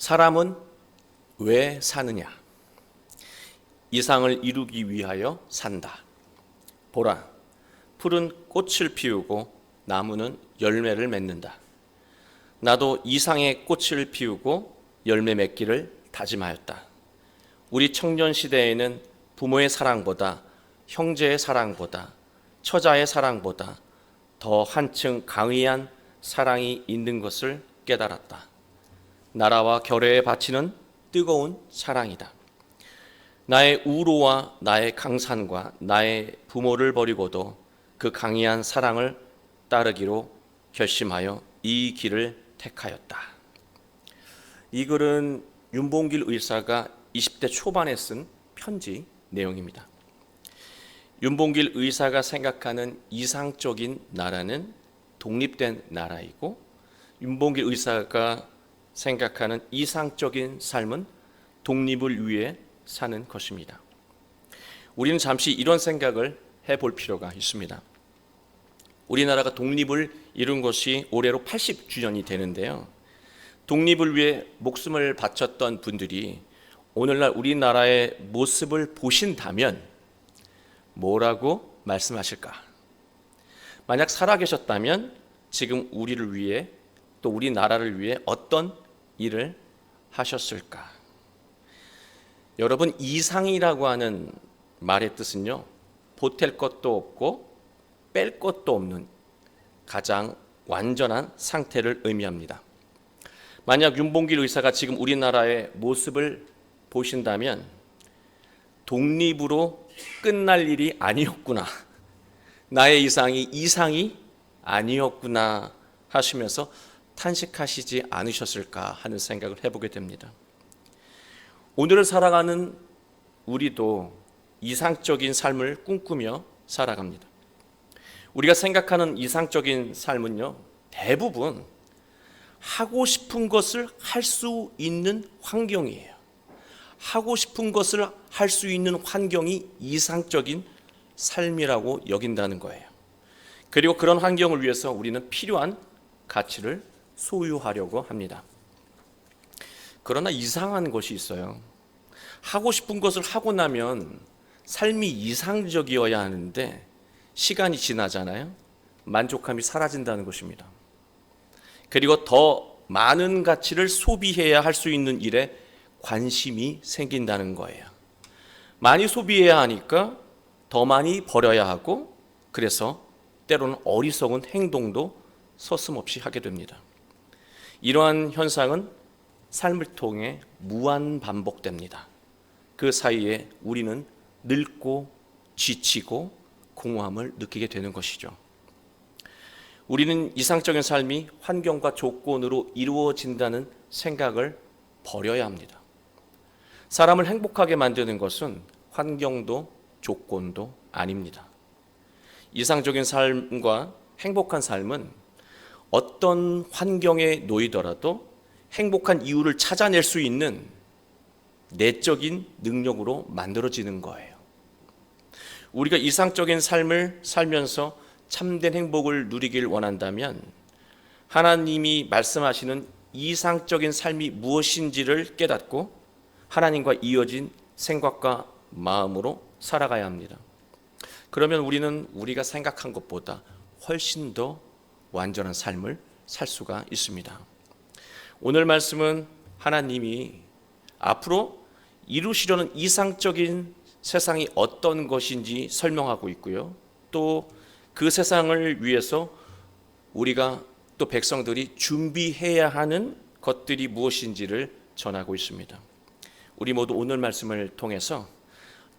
사람은 왜 사느냐? 이상을 이루기 위하여 산다. 보라, 풀은 꽃을 피우고 나무는 열매를 맺는다. 나도 이상의 꽃을 피우고 열매 맺기를 다짐하였다. 우리 청년 시대에는 부모의 사랑보다 형제의 사랑보다 처자의 사랑보다 더 한층 강의한 사랑이 있는 것을 깨달았다. 나라와 결애에 바치는 뜨거운 사랑이다. 나의 우로와 나의 강산과 나의 부모를 버리고도 그 강의한 사랑을 따르기로 결심하여 이 길을 택하였다. 이 글은 윤봉길 의사가 20대 초반에 쓴 편지 내용입니다. 윤봉길 의사가 생각하는 이상적인 나라는 독립된 나라이고 윤봉길 의사가 생각하는 이상적인 삶은 독립을 위해 사는 것입니다. 우리는 잠시 이런 생각을 해볼 필요가 있습니다. 우리나라가 독립을 이룬 것이 올해로 80주년이 되는데요. 독립을 위해 목숨을 바쳤던 분들이 오늘날 우리나라의 모습을 보신다면 뭐라고 말씀하실까? 만약 살아계셨다면 지금 우리를 위해 또 우리 나라를 위해 어떤 일을 하셨을까? 여러분 이상이라고 하는 말의 뜻은요. 보탤 것도 없고 뺄 것도 없는 가장 완전한 상태를 의미합니다. 만약 윤봉길 의사가 지금 우리나라의 모습을 보신다면 독립으로 끝날 일이 아니었구나. 나의 이상이 이상이 아니었구나 하시면서 탄식하시지 않으셨을까 하는 생각을 해보게 됩니다. 오늘을 살아가는 우리도 이상적인 삶을 꿈꾸며 살아갑니다. 우리가 생각하는 이상적인 삶은요, 대부분 하고 싶은 것을 할 수 있는 환경이에요. 하고 싶은 것을 할 수 있는 환경이 이상적인 삶이라고 여긴다는 거예요. 그리고 그런 환경을 위해서 우리는 필요한 가치를 소유하려고 합니다. 그러나 이상한 것이 있어요. 하고 싶은 것을 하고 나면 삶이 이상적이어야 하는데 시간이 지나잖아요. 만족감이 사라진다는 것입니다. 그리고 더 많은 가치를 소비해야 할 수 있는 일에 관심이 생긴다는 거예요. 많이 소비해야 하니까 더 많이 버려야 하고 그래서 때로는 어리석은 행동도 서슴없이 하게 됩니다. 이러한 현상은 삶을 통해 무한 반복됩니다. 그 사이에 우리는 늙고 지치고 공허함을 느끼게 되는 것이죠. 우리는 이상적인 삶이 환경과 조건으로 이루어진다는 생각을 버려야 합니다. 사람을 행복하게 만드는 것은 환경도 조건도 아닙니다. 이상적인 삶과 행복한 삶은 어떤 환경에 놓이더라도 행복한 이유를 찾아낼 수 있는 내적인 능력으로 만들어지는 거예요. 우리가 이상적인 삶을 살면서 참된 행복을 누리길 원한다면 하나님이 말씀하시는 이상적인 삶이 무엇인지를 깨닫고 하나님과 이어진 생각과 마음으로 살아가야 합니다. 그러면 우리는 우리가 생각한 것보다 훨씬 더 완전한 삶을 살 수가 있습니다. 오늘 말씀은 하나님이 앞으로 이루시려는 이상적인 세상이 어떤 것인지 설명하고 있고요. 또 그 세상을 위해서 우리가 또 백성들이 준비해야 하는 것들이 무엇인지를 전하고 있습니다. 우리 모두 오늘 말씀을 통해서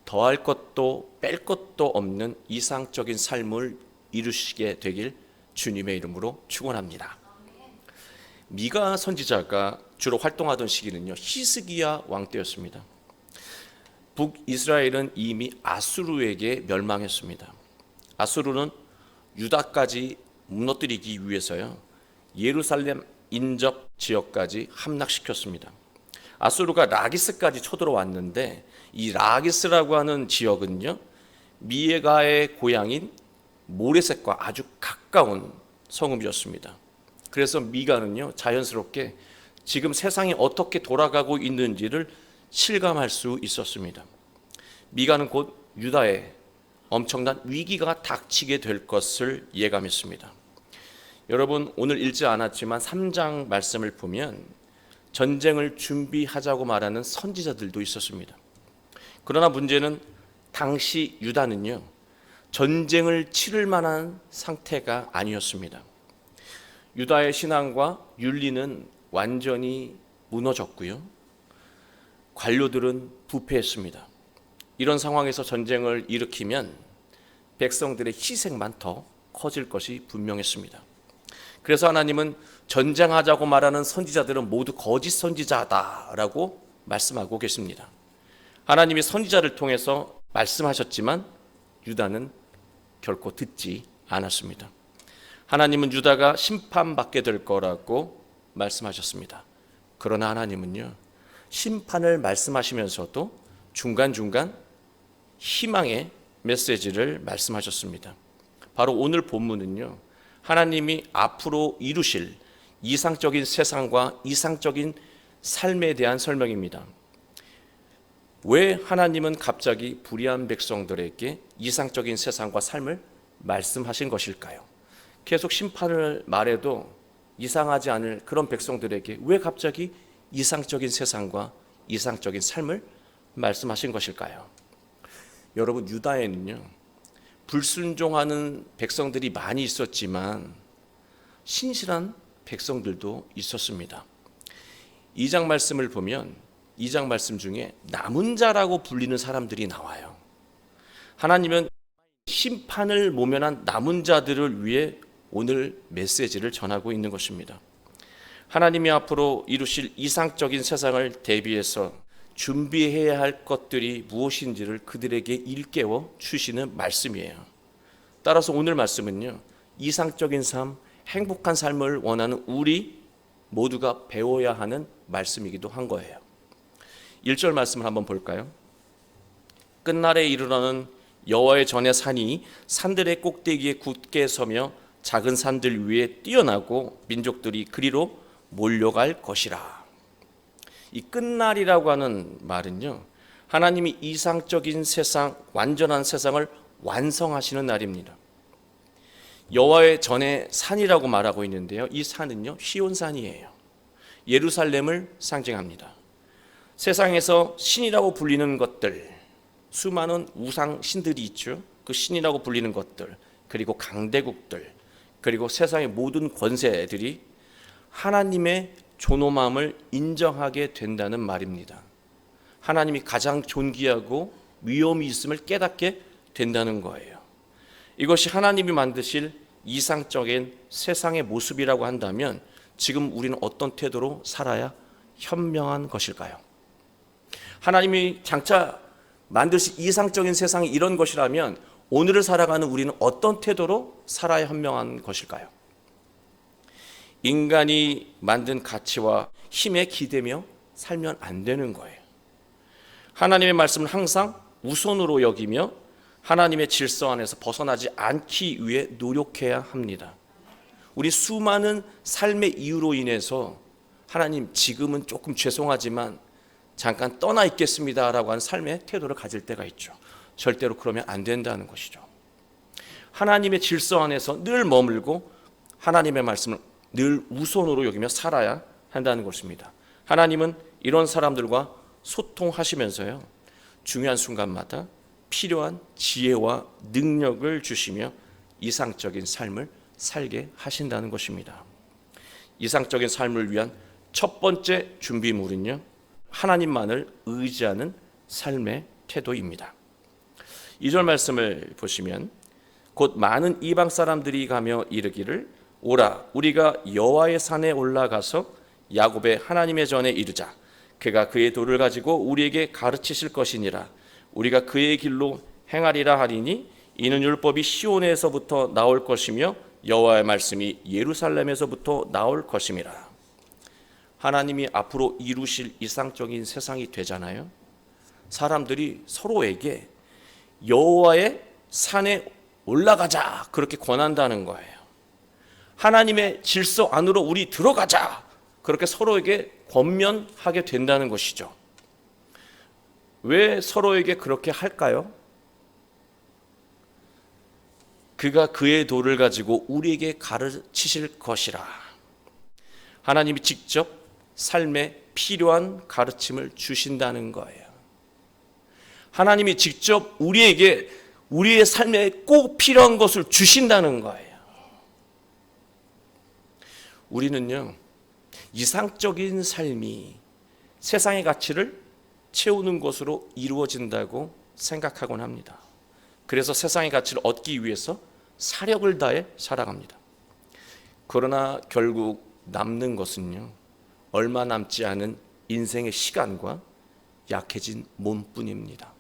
더할 것도 뺄 것도 없는 이상적인 삶을 이루시게 되길 주님의 이름으로 축원합니다. 미가 선지자가 주로 활동하던 시기는요 히스기야 왕 때였습니다. 북이스라엘은 이미 아수르에게 멸망했습니다. 아수르는 유다까지 무너뜨리기 위해서요 예루살렘 인접 지역까지 함락시켰습니다. 아수르가 라기스까지 쳐들어왔는데 이 라기스라고 하는 지역은요 미에가의 고향인 모레셋과 아주 가까운 성읍이었습니다. 그래서 미가는요 자연스럽게 지금 세상이 어떻게 돌아가고 있는지를 실감할 수 있었습니다. 미가는 곧 유다에 엄청난 위기가 닥치게 될 것을 예감했습니다. 여러분 오늘 읽지 않았지만 3장 말씀을 보면 전쟁을 준비하자고 말하는 선지자들도 있었습니다. 그러나 문제는 당시 유다는요. 전쟁을 치를 만한 상태가 아니었습니다. 유다의 신앙과 윤리는 완전히 무너졌고요. 관료들은 부패했습니다. 이런 상황에서 전쟁을 일으키면 백성들의 희생만 더 커질 것이 분명했습니다. 그래서 하나님은 전쟁하자고 말하는 선지자들은 모두 거짓 선지자다라고 말씀하고 계십니다. 하나님이 선지자를 통해서 말씀하셨지만 유다는 결코 듣지 않았습니다. 하나님은 유다가 심판받게 될 거라고 말씀하셨습니다. 그러나 하나님은요, 심판을 말씀하시면서도 중간중간 희망의 메시지를 말씀하셨습니다. 바로 오늘 본문은요, 하나님이 앞으로 이루실 이상적인 세상과 이상적인 삶에 대한 설명입니다. 왜 하나님은 갑자기 불의한 백성들에게 이상적인 세상과 삶을 말씀하신 것일까요? 계속 심판을 말해도 이상하지 않을 그런 백성들에게 왜 갑자기 이상적인 세상과 이상적인 삶을 말씀하신 것일까요? 여러분 유다에는요 불순종하는 백성들이 많이 있었지만 신실한 백성들도 있었습니다. 2장 말씀을 보면 2장 말씀 중에 남은 자라고 불리는 사람들이 나와요. 하나님은 심판을 모면한 남은 자들을 위해 오늘 메시지를 전하고 있는 것입니다. 하나님이 앞으로 이루실 이상적인 세상을 대비해서 준비해야 할 것들이 무엇인지를 그들에게 일깨워 주시는 말씀이에요. 따라서 오늘 말씀은요. 이상적인 삶, 행복한 삶을 원하는 우리 모두가 배워야 하는 말씀이기도 한 거예요. 1절 말씀을 한번 볼까요? 끝날에 이르러는 여호와의 전의 산이 산들의 꼭대기에 굳게 서며 작은 산들 위에 뛰어나고 민족들이 그리로 몰려갈 것이라. 이 끝날이라고 하는 말은요. 하나님이 이상적인 세상, 완전한 세상을 완성하시는 날입니다. 여호와의 전의 산이라고 말하고 있는데요. 이 산은요. 시온산이에요. 예루살렘을 상징합니다. 세상에서 신이라고 불리는 것들, 수많은 우상 신들이 있죠. 그 신이라고 불리는 것들, 그리고 강대국들, 그리고 세상의 모든 권세들이 하나님의 존엄함을 인정하게 된다는 말입니다. 하나님이 가장 존귀하고 위엄이 있음을 깨닫게 된다는 거예요. 이것이 하나님이 만드실 이상적인 세상의 모습이라고 한다면 지금 우리는 어떤 태도로 살아야 현명한 것일까요? 하나님이 장차 만드실 이상적인 세상이 이런 것이라면 오늘을 살아가는 우리는 어떤 태도로 살아야 현명한 것일까요? 인간이 만든 가치와 힘에 기대며 살면 안 되는 거예요. 하나님의 말씀을 항상 우선으로 여기며 하나님의 질서 안에서 벗어나지 않기 위해 노력해야 합니다. 우리 수많은 삶의 이유로 인해서 하나님 지금은 조금 죄송하지만 잠깐 떠나 있겠습니다라고 하는 삶의 태도를 가질 때가 있죠. 절대로 그러면 안 된다는 것이죠. 하나님의 질서 안에서 늘 머물고 하나님의 말씀을 늘 우선으로 여기며 살아야 한다는 것입니다. 하나님은 이런 사람들과 소통하시면서요. 중요한 순간마다 필요한 지혜와 능력을 주시며 이상적인 삶을 살게 하신다는 것입니다. 이상적인 삶을 위한 첫 번째 준비물은요. 하나님만을 의지하는 삶의 태도입니다. 2절 말씀을 보시면 곧 많은 이방 사람들이 가며 이르기를 오라 우리가 여호와의 산에 올라가서 야곱의 하나님의 전에 이르자. 그가 그의 돌을 가지고 우리에게 가르치실 것이니라. 우리가 그의 길로 행하리라 하리니 이는 율법이 시온에서부터 나올 것이며 여호와의 말씀이 예루살렘에서부터 나올 것임이라 하나님이 앞으로 이루실 이상적인 세상이 되잖아요. 사람들이 서로에게 여호와의 산에 올라가자 그렇게 권한다는 거예요. 하나님의 질서 안으로 우리 들어가자 그렇게 서로에게 권면하게 된다는 것이죠. 왜 서로에게 그렇게 할까요? 그가 그의 도를 가지고 우리에게 가르치실 것이라. 하나님이 직접 삶에 필요한 가르침을 주신다는 거예요. 하나님이 직접 우리에게 우리의 삶에 꼭 필요한 것을 주신다는 거예요. 우리는요, 이상적인 삶이 세상의 가치를 채우는 것으로 이루어진다고 생각하곤 합니다. 그래서 세상의 가치를 얻기 위해서 사력을 다해 살아갑니다. 그러나 결국 남는 것은요, 얼마 남지 않은 인생의 시간과 약해진 몸뿐입니다.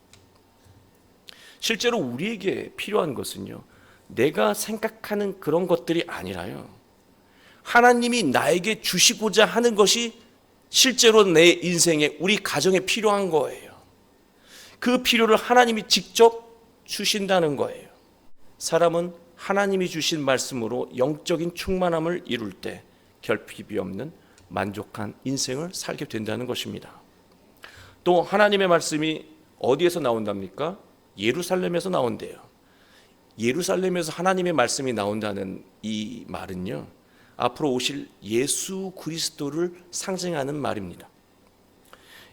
실제로 우리에게 필요한 것은요, 내가 생각하는 그런 것들이 아니라요, 하나님이 나에게 주시고자 하는 것이 실제로 내 인생에 우리 가정에 필요한 거예요. 그 필요를 하나님이 직접 주신다는 거예요. 사람은 하나님이 주신 말씀으로 영적인 충만함을 이룰 때 결핍이 없는 만족한 인생을 살게 된다는 것입니다. 또 하나님의 말씀이 어디에서 나온답니까? 예루살렘에서 나온대요. 예루살렘에서 하나님의 말씀이 나온다는 이 말은요. 앞으로 오실 예수 그리스도를 상징하는 말입니다.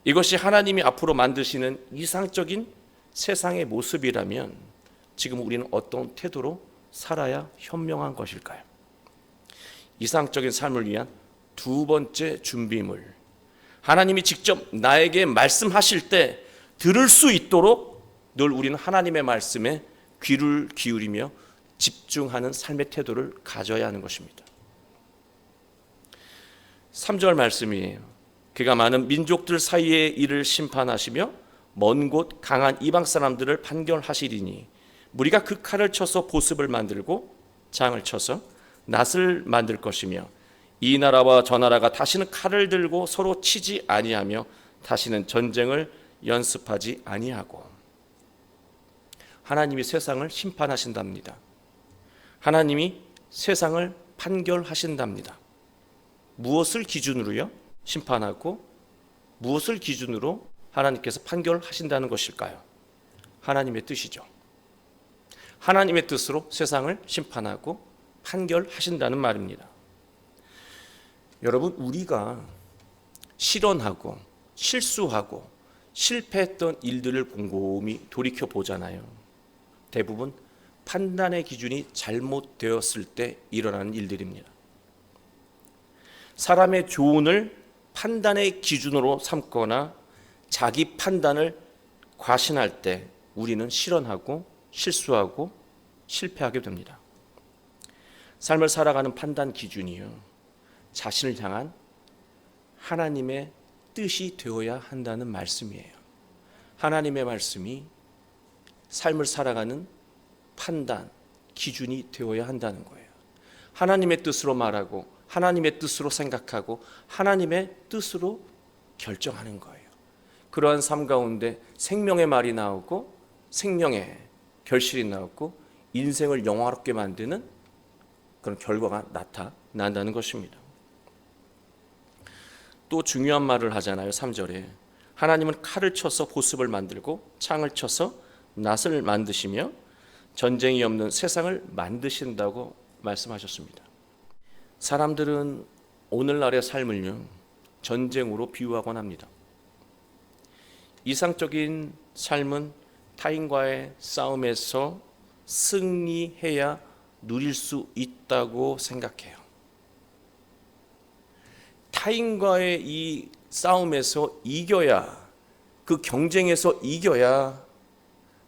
이것이 하나님이 앞으로 만드시는 이상적인 세상의 모습이라면 지금 우리는 어떤 태도로 살아야 현명한 것일까요? 이상적인 삶을 위한 두 번째 준비물. 하나님이 직접 나에게 말씀하실 때 들을 수 있도록 늘 우리는 하나님의 말씀에 귀를 기울이며 집중하는 삶의 태도를 가져야 하는 것입니다. 3절 말씀이에요. 그가 많은 민족들 사이의 일을 심판하시며 먼 곳 강한 이방 사람들을 판결하시리니 무리가 그 칼을 쳐서 보습을 만들고 장을 쳐서 낫을 만들 것이며 이 나라와 저 나라가 다시는 칼을 들고 서로 치지 아니하며 다시는 전쟁을 연습하지 아니하고 하나님이 세상을 심판하신답니다. 하나님이 세상을 판결하신답니다. 무엇을 기준으로요? 심판하고 무엇을 기준으로 하나님께서 판결하신다는 것일까요? 하나님의 뜻이죠. 하나님의 뜻으로 세상을 심판하고 판결하신다는 말입니다. 여러분, 우리가 실언하고 실수하고 실패했던 일들을 곰곰이 돌이켜 보잖아요. 대부분 판단의 기준이 잘못되었을 때 일어나는 일들입니다. 사람의 조언을 판단의 기준으로 삼거나 자기 판단을 과신할 때 우리는 실언하고 실수하고 실패하게 됩니다. 삶을 살아가는 판단 기준이요. 자신을 향한 하나님의 뜻이 되어야 한다는 말씀이에요. 하나님의 말씀이 삶을 살아가는 판단 기준이 되어야 한다는 거예요. 하나님의 뜻으로 말하고 하나님의 뜻으로 생각하고 하나님의 뜻으로 결정하는 거예요. 그러한 삶 가운데 생명의 말이 나오고 생명의 결실이 나오고 인생을 영화롭게 만드는 그런 결과가 나타난다는 것입니다. 또 중요한 말을 하잖아요. 3절에 하나님은 칼을 쳐서 보습을 만들고 창을 쳐서 낫을 만드시며 전쟁이 없는 세상을 만드신다고 말씀하셨습니다. 사람들은 오늘날의 삶을요, 전쟁으로 비유하곤 합니다. 이상적인 삶은 타인과의 싸움에서 승리해야 누릴 수 있다고 생각해요. 타인과의 이 싸움에서 이겨야, 그 경쟁에서 이겨야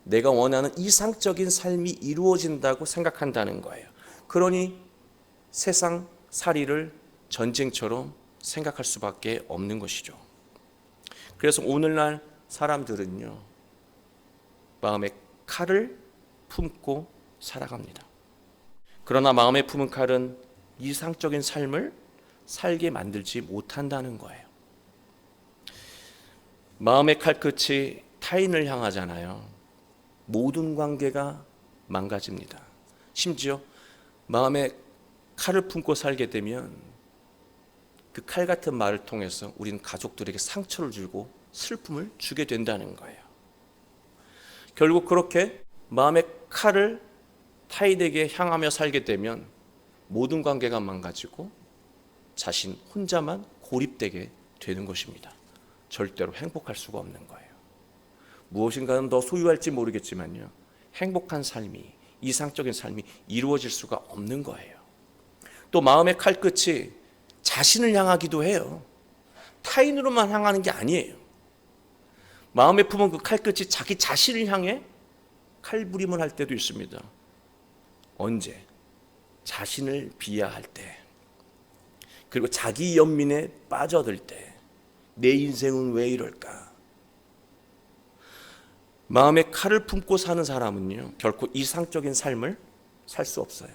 내가 원하는 이상적인 삶이 이루어진다고 생각한다는 거예요. 그러니 세상 살이를 전쟁처럼 생각할 수밖에 없는 것이죠. 그래서 오늘날 사람들은요, 마음에 칼을 품고 살아갑니다. 그러나 마음에 품은 칼은 이상적인 삶을 살게 만들지 못한다는 거예요. 마음의 칼끝이 타인을 향하잖아요. 모든 관계가 망가집니다. 심지어 마음에 칼을 품고 살게 되면 그 칼 같은 말을 통해서 우리는 가족들에게 상처를 주고 슬픔을 주게 된다는 거예요. 결국 그렇게 마음의 칼을 타인에게 향하며 살게 되면 모든 관계가 망가지고 자신 혼자만 고립되게 되는 것입니다. 절대로 행복할 수가 없는 거예요. 무엇인가는 더 소유할지 모르겠지만요. 행복한 삶이 이상적인 삶이 이루어질 수가 없는 거예요. 또 마음의 칼끝이 자신을 향하기도 해요. 타인으로만 향하는 게 아니에요. 마음에 품은 그 칼끝이 자기 자신을 향해 칼부림을 할 때도 있습니다. 언제? 자신을 비하할 때. 그리고 자기 연민에 빠져들 때. 내 인생은 왜 이럴까? 마음에 칼을 품고 사는 사람은요, 결코 이상적인 삶을 살 수 없어요.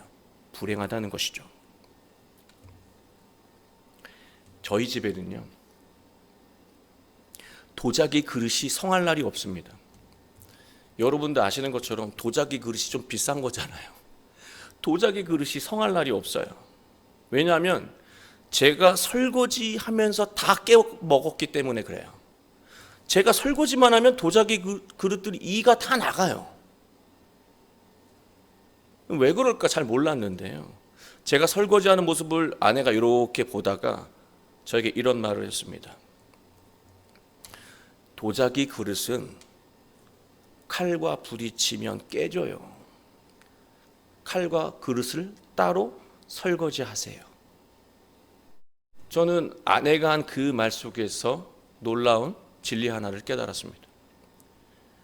불행하다는 것이죠. 저희 집에는요, 도자기 그릇이 성할 날이 없습니다. 여러분도 아시는 것처럼 도자기 그릇이 좀 비싼 거잖아요. 도자기 그릇이 성할 날이 없어요. 왜냐하면 제가 설거지 하면서 다 깨워 먹었기 때문에 그래요. 제가 설거지만 하면 도자기 그- 그릇들이 이가 다 나가요. 왜 그럴까 잘 몰랐는데요. 제가 설거지하는 모습을 아내가 이렇게 보다가 저에게 이런 말을 했습니다. 도자기 그릇은 칼과 부딪히면 깨져요. 칼과 그릇을 따로 설거지하세요. 저는 아내가 한 그 말 속에서 놀라운 진리 하나를 깨달았습니다.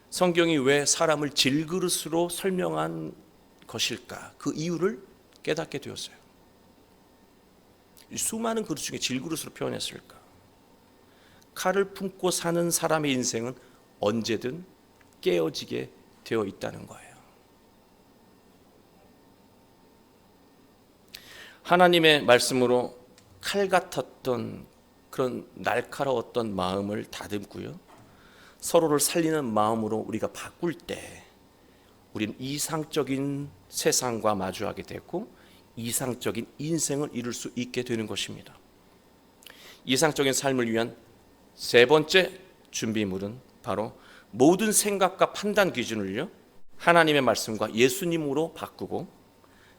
성경이 왜 사람을 질그릇으로 설명한 것일까? 그 이유를 깨닫게 되었어요. 이 수많은 그릇 중에 질그릇으로 표현했을까? 칼을 품고 사는 사람의 인생은 언제든 깨어지게 되어 있다는 거예요. 하나님의 말씀으로 칼 같았던 그런 날카로웠던 마음을 다듬고요. 서로를 살리는 마음으로 우리가 바꿀 때 우리는 이상적인 세상과 마주하게 되고 이상적인 인생을 이룰 수 있게 되는 것입니다. 이상적인 삶을 위한 세 번째 준비물은 바로 모든 생각과 판단 기준을요 하나님의 말씀과 예수님으로 바꾸고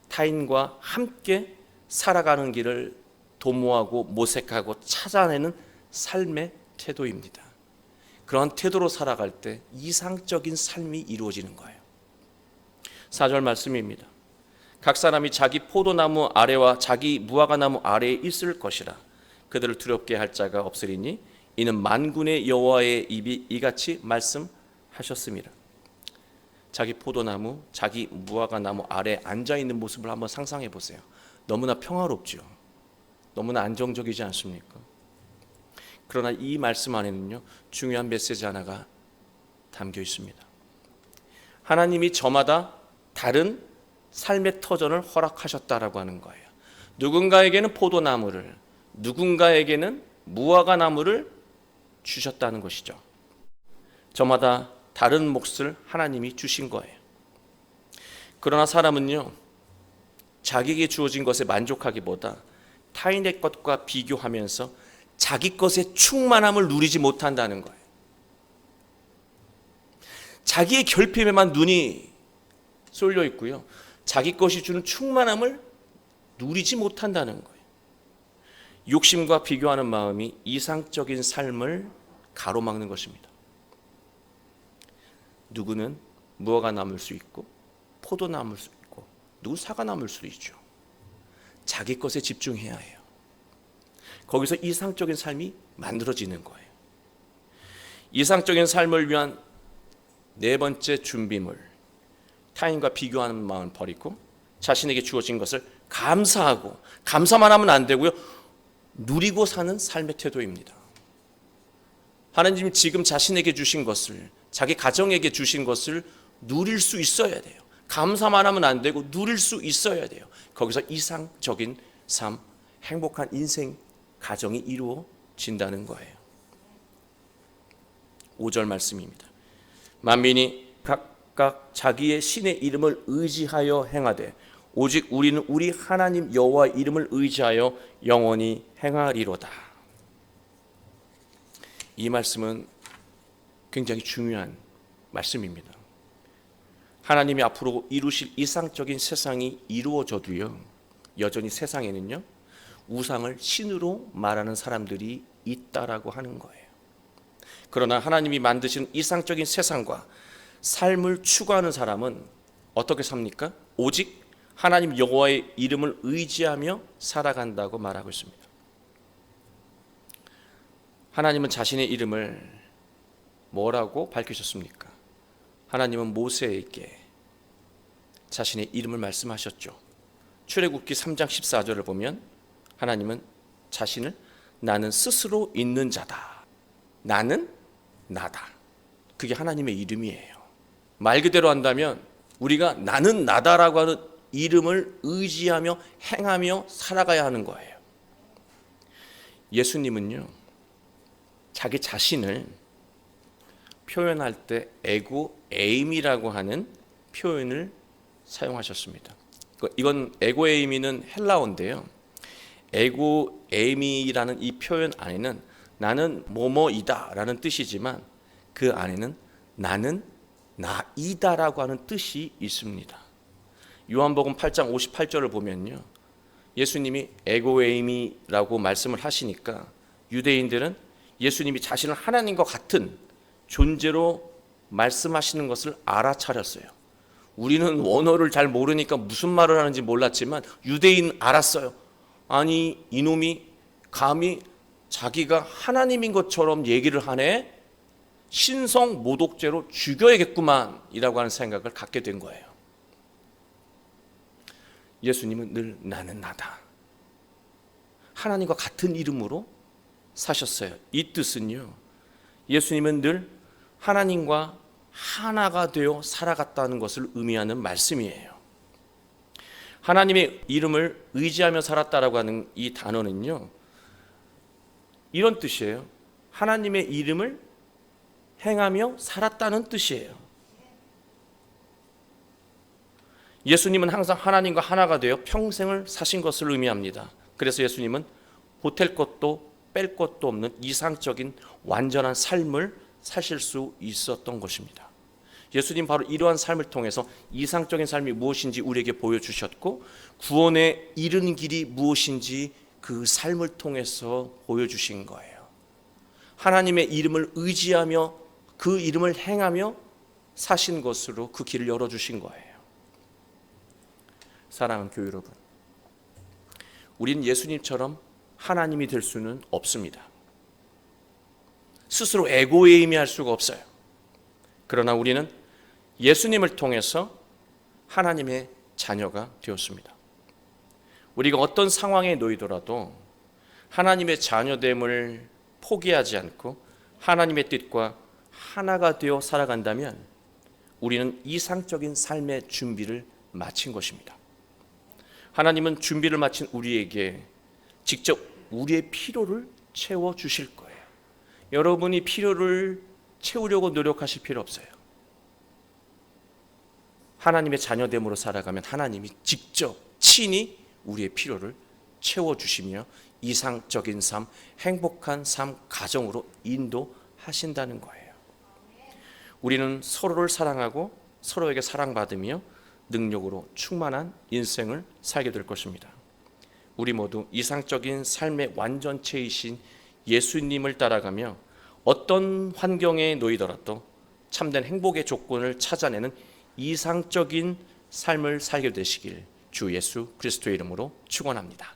타인과 함께 살아가는 길을 도모하고 모색하고 찾아내는 삶의 태도입니다. 그런 태도로 살아갈 때 이상적인 삶이 이루어지는 거예요. 4절 말씀입니다. 각 사람이 자기 포도나무 아래와 자기 무화과나무 아래에 있을 것이라 그들을 두렵게 할 자가 없으리니 이는 만군의 여호와의 입이 이같이 말씀하셨습니다. 자기 포도나무, 자기 무화과나무 아래 앉아 있는 모습을 한번 상상해 보세요. 너무나 평화롭죠. 너무나 안정적이지 않습니까? 그러나 이 말씀 안에는요 중요한 메시지 하나가 담겨 있습니다. 하나님이 저마다 다른 삶의 터전을 허락하셨다라고 하는 거예요. 누군가에게는 포도나무를, 누군가에게는 무화과 나무를 주셨다는 것이죠. 저마다 다른 몫을 하나님이 주신 거예요. 그러나 사람은요, 자기에게 주어진 것에 만족하기보다 타인의 것과 비교하면서 자기 것의 충만함을 누리지 못한다는 거예요. 자기의 결핍에만 눈이 쏠려 있고요. 자기 것이 주는 충만함을 누리지 못한다는 거예요. 욕심과 비교하는 마음이 이상적인 삶을 가로막는 것입니다. 누구는 무화과 남을 수 있고 포도 남을 수 있고 누구 사과 남을 수 있죠. 자기 것에 집중해야 해요. 거기서 이상적인 삶이 만들어지는 거예요. 이상적인 삶을 위한 네 번째 준비물 타인과 비교하는 마음을 버리고 자신에게 주어진 것을 감사하고 감사만 하면 안 되고요. 누리고 사는 삶의 태도입니다. 하나님이 지금 자신에게 주신 것을 자기 가정에게 주신 것을 누릴 수 있어야 돼요. 감사만 하면 안 되고 누릴 수 있어야 돼요. 거기서 이상적인 삶, 행복한 인생 가정이 이루어진다는 거예요. 5절 말씀입니다. 만민이 각각 자기의 신의 이름을 의지하여 행하되 오직 우리는 우리 하나님 여호와 이름을 의지하여 영원히 행하리로다. 이 말씀은 굉장히 중요한 말씀입니다. 하나님이 앞으로 이루실 이상적인 세상이 이루어져도요. 여전히 세상에는요. 우상을 신으로 말하는 사람들이 있다라고 하는 거예요. 그러나 하나님이 만드신 이상적인 세상과 삶을 추구하는 사람은 어떻게 삽니까? 오직 하나님 여호와의 이름을 의지하며 살아간다고 말하고 있습니다. 하나님은 자신의 이름을 뭐라고 밝히셨습니까? 하나님은 모세에게 자신의 이름을 말씀하셨죠. 출애굽기 3장 14절을 보면 하나님은 자신을 나는 스스로 있는 자다. 나는 나다. 그게 하나님의 이름이에요. 말 그대로 한다면 우리가 나는 나다라고 하는 이름을 의지하며 행하며 살아가야 하는 거예요. 예수님은요. 자기 자신을 표현할 때 에고 에임이라고 하는 표현을 사용하셨습니다. 이건 에고 에이미는 헬라어인데요. 에고 에이미라는 이 표현 안에는 나는 뭐뭐이다라는 뜻이지만 그 안에는 나는 나이다라고 하는 뜻이 있습니다. 요한복음 8장 58절을 보면요. 예수님이 에고에이미라고 말씀을 하시니까 유대인들은 예수님이 자신을 하나님과 같은 존재로 말씀하시는 것을 알아차렸어요. 우리는 원어를 잘 모르니까 무슨 말을 하는지 몰랐지만 유대인 알았어요. 아니 이놈이 감히 자기가 하나님인 것처럼 얘기를 하네. 신성 모독죄로 죽여야겠구만이라고 하는 생각을 갖게 된 거예요. 예수님은 늘 나는 나다. 하나님과 같은 이름으로 사셨어요. 이 뜻은요. 예수님은 늘 하나님과 하나가 되어 살아갔다는 것을 의미하는 말씀이에요. 하나님의 이름을 의지하며 살았다라고 하는 이 단어는요. 이런 뜻이에요. 하나님의 이름을 행하며 살았다는 뜻이에요. 예수님은 항상 하나님과 하나가 되어 평생을 사신 것을 의미합니다. 그래서 예수님은 보탤 것도 뺄 것도 없는 이상적인 완전한 삶을 사실 수 있었던 것입니다. 예수님 바로 이러한 삶을 통해서 이상적인 삶이 무엇인지 우리에게 보여주셨고 구원에 이르는 길이 무엇인지 그 삶을 통해서 보여주신 거예요. 하나님의 이름을 의지하며 그 이름을 행하며 사신 것으로 그 길을 열어주신 거예요. 사랑하는 교회 여러분, 우린 예수님처럼 하나님이 될 수는 없습니다. 스스로 에고에임이 할 수가 없어요. 그러나 우리는 예수님을 통해서 하나님의 자녀가 되었습니다. 우리가 어떤 상황에 놓이더라도 하나님의 자녀됨을 포기하지 않고 하나님의 뜻과 하나가 되어 살아간다면 우리는 이상적인 삶의 준비를 마친 것입니다. 하나님은 준비를 마친 우리에게 직접 우리의 필요를 채워 주실 거예요. 여러분이 필요를 채우려고 노력하실 필요 없어요. 하나님의 자녀됨으로 살아가면 하나님이 직접 친히 우리의 필요를 채워 주시며 이상적인 삶, 행복한 삶 가정으로 인도하신다는 거예요. 우리는 서로를 사랑하고 서로에게 사랑받으며 능력으로 충만한 인생을 살게 될 것입니다. 우리 모두 이상적인 삶의 완전체이신 예수님을 따라가며 어떤 환경에 놓이더라도 참된 행복의 조건을 찾아내는 이상적인 삶을 살게 되시길 주 예수 그리스도의 이름으로 축원합니다.